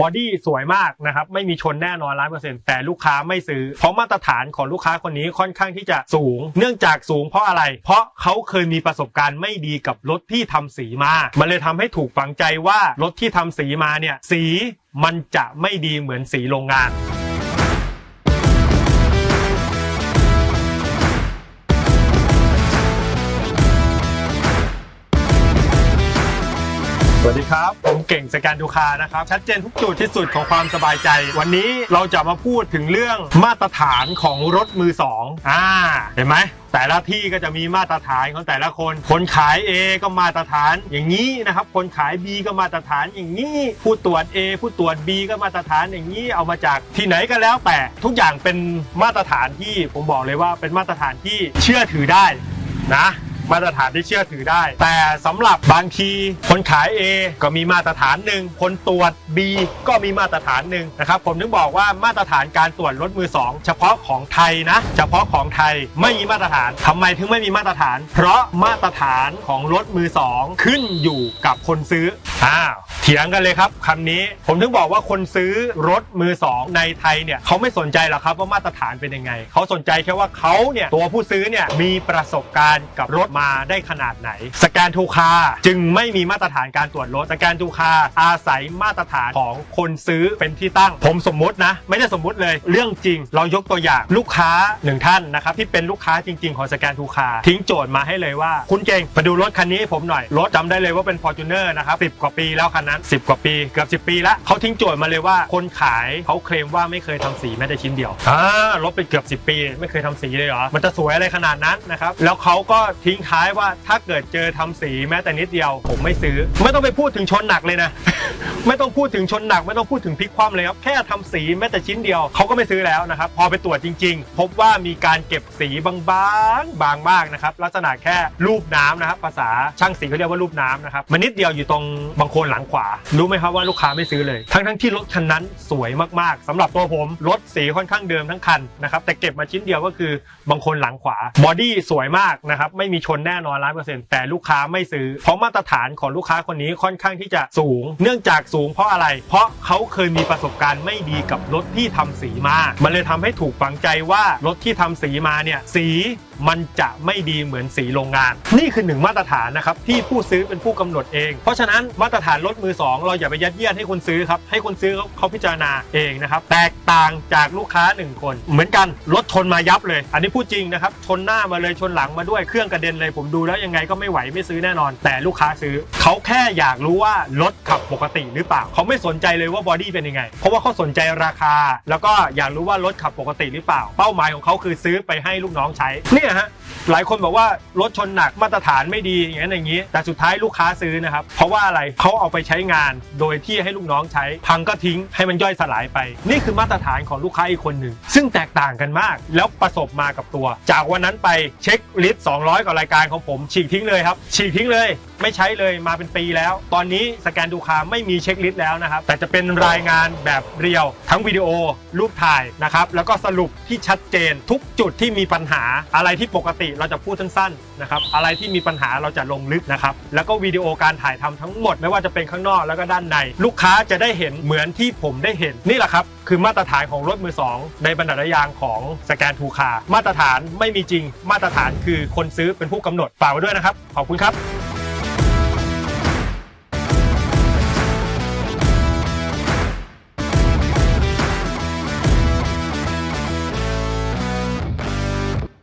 บอดี้สวยมากนะครับไม่มีชนแน่นอนร้อยเปอร์เซ็นต์แต่ลูกค้าไม่ซื้อ เพราะมาตรฐานของลูกค้าคนนี้ค่อนข้างที่จะสูง เนื่องจากสูงเพราะอะไร เพราะเขาเคยมีประสบการณ์ไม่ดีกับรถที่ทำสีมา มันเลยทำให้ถูกฝังใจว่ารถที่ทำสีมาเนี่ยสีมันจะไม่ดีเหมือนสีโรงงาน ครับ ผมเก่งสแกนดูคานะครับ ชัดเจนทุกจุดที่สุดของความสบายใจ วันนี้เราจะมาพูดถึงเรื่องมาตรฐานของรถมือสองอ่าเห็นไหมแต่ละที่ก็จะมีมาตรฐานของแต่ละคน คนขาย A ก็มาตรฐานอย่างนี้นะครับ คนขาย B ก็มาตรฐานอย่างนี้ ผู้ตรวจ A ผู้ตรวจ B ก็มาตรฐานอย่างนี้ เอามาจากที่ไหนก็แล้ว แต่ทุกอย่างเป็นมาตรฐานที่ผมบอกเลยว่าเป็นมาตรฐานที่เชื่อถือได้นะ มาตรฐานที่เชื่อถือได้ แต่สำหรับบางทีคนขาย A ก็มีมาตรฐานหนึ่งคนตรวจ B ก็มีมาตรฐานหนึ่งนะครับผมถึงบอกว่ามาตรฐานการตรวจรถมือสองเฉพาะของไทยนะ เฉพาะของไทยไม่มีมาตรฐานทำไมถึงไม่มีมาตรฐาน เพราะมาตรฐานของรถมือสองขึ้นอยู่กับคนซื้ออ้าว ถียงกันเลยครับคำนี้ผมถึงบอกว่าคนซื้อรถมือสองในไทยเนี่ยเขาไม่สนใจหรอกครับว่ามาตรฐานเป็นยังไง เขาสนใจแค่ว่าเขาเนี่ยตัวผู้ซื้อเนี่ยมีประสบการณ์กับรถมาได้ขนาดไหน สแกนทูคาจึงไม่มีมาตรฐานการตรวจรถสแกนทูคาอาศัยมาตรฐานของคนซื้อเป็นที่ตั้ง ผมสมมตินะ ไม่ได้สมมุติเลย เรื่องจริง เรายกตัวอย่างลูกค้าหนึ่งท่านนะครับที่เป็นลูกค้าจริง ๆ ของสแกนทูคาทิ้งโจทย์มาให้เลยว่า คุณเก่งมาดูรถคันนี้ให้ผมหน่อยรถจำได้เลยว่าเป็น Fortuner นะครับ10กว่าปีแล้วคันนั้น10 กว่าปีเกือบ10 ปีแล้วเขาทิ้งโจทย์มาเลยว่าคนขายเขาเคลมว่าไม่เคยทำสีแม้แต่ชิ้นเดียวอ่ารถเป็นเกือบ 10 ปี ไม่เคยทำสีเลยเหรอมันจะสวยอะไรขนาดนั้นนะครับแล้วเขาก็ทิ้งท้ายว่าถ้าเกิดเจอทำสีแม้แต่นิดเดียว ผมไม่ซื้อ ไม่ต้องไปพูดถึงชนหนักเลยนะ ไม่ต้องพูดถึงชนหนัก ไม่ต้องพูดถึงพลิกคว่ำเลยครับแค่ทำสีแม้แต่ชิ้นเดียวเขาก็ไม่ซื้อแล้วนะครับพอไปตรวจจริง ๆ พบว่ามีการเก็บสีบางๆบางมากนะครับลักษณะแค่รูปน้ำนะครับภาษาช่างสีเขาเรียกว่ารูปน้ำนะครับมันนิดเดียวอยู่ตรงบางโคนหลังขวารู้ไหมครับว่าลูกค้าไม่ซื้อเลย ทั้งๆที่รถคันนั้นสวยมากๆสำหรับตัวผมรถสีค่อนข้างเดิมทั้งคันนะครับแต่เก็บมาชิ้นเดียวก็คือบางคนหลังขวาบอดี้สวยมากนะครับไม่มีชนแน่นอนร้อยเปอร์เซ็นต์แต่ลูกค้าไม่ซื้อ เพราะมาตรฐานของลูกค้าคนนี้ค่อนข้างที่จะสูง เนื่องจากสูงเพราะอะไร เพราะเขาเคยมีประสบการณ์ไม่ดีกับรถที่ทำสีมา มันเลยทำให้ถูกฝังใจว่ารถที่ทำสีมาเนี่ยสี มันจะไม่ดีเหมือนสีโรงงาน นี่คือหนึ่งมาตรฐานนะครับที่ผู้ซื้อเป็นผู้กำหนดเอง เพราะฉะนั้นมาตรฐานรถมือสองเราอย่าไปยัดเยียดให้คนซื้อครับให้คนซื้อเขาเขาพิจารณาเองนะครับแตกต่างจากลูกค้าหนึ่งคน เหมือนกันรถชนมายับเลย อันนี้พูดจริงนะครับชนหน้ามาเลยชนหลังมาด้วยเครื่องกระเด็นเลย ผมดูแล้วยังไงก็ไม่ไหวไม่ซื้อแน่นอน แต่ลูกค้าซื้อเขาแค่อยากรู้ว่ารถขับปกติหรือเปล่าเขาไม่สนใจเลยว่าบอดี้เป็นยังไง เพราะว่าเขาสนใจราคา แล้วก็อยากรู้ว่ารถขับปกติหรือเปล่า เป้าหมายของเขาคือซื้อไปให้ลูกน้องใช้เนี่ยฮะ หลายคนบอกว่ารถชนหนักมาตรฐานไม่ดีอย่างนั้นอย่างนี้ แต่สุดท้ายลูกค้าซื้อนะครับ เพราะว่าอะไรเขาเอาไปใช้งาน โดยที่ให้ลูกน้องใช้ พังก็ทิ้งให้มันย่อยสลายไป นี่คือมาตรฐานของลูกค้าอีกคนหนึ่ง ซึ่งแตกต่างกันมาก แล้วประสบมากับตัว จากวันนั้นไปเช็คลิสต์200กว่ารายการของผม ฉีกทิ้งเลยครับ ฉีกทิ้งเลย ไม่ใช้เลยมาเป็นปีแล้ว ตอนนี้สแกนดูคาไม่มีเช็คลิสต์แล้วนะครับ แต่จะเป็นรายงานแบบเรียว ทั้งวิดีโอรูปถ่ายนะครับแล้วก็สรุปที่ชัดเจนทุกจุดที่มีปัญหาอะไรที่ปกติเราจะพูดสั้นๆนะครับอะไรที่มีปัญหาเราจะลงลึกนะครับแล้วก็วิดีโอการถ่ายทำทั้งหมด ไม่ว่าจะเป็นข้างนอกแล้วก็ด้านใน ลูกค้าจะได้เห็นเหมือนที่ผมได้เห็นนี่แหละครับคือมาตรฐานของรถมือสองในบรรดาายางของสแกนทูคามาตรฐานไม่มีจริง มาตรฐานคือคนซื้อเป็นผู้กำหนดฝากไว้ด้วยนะครับขอบคุณครับ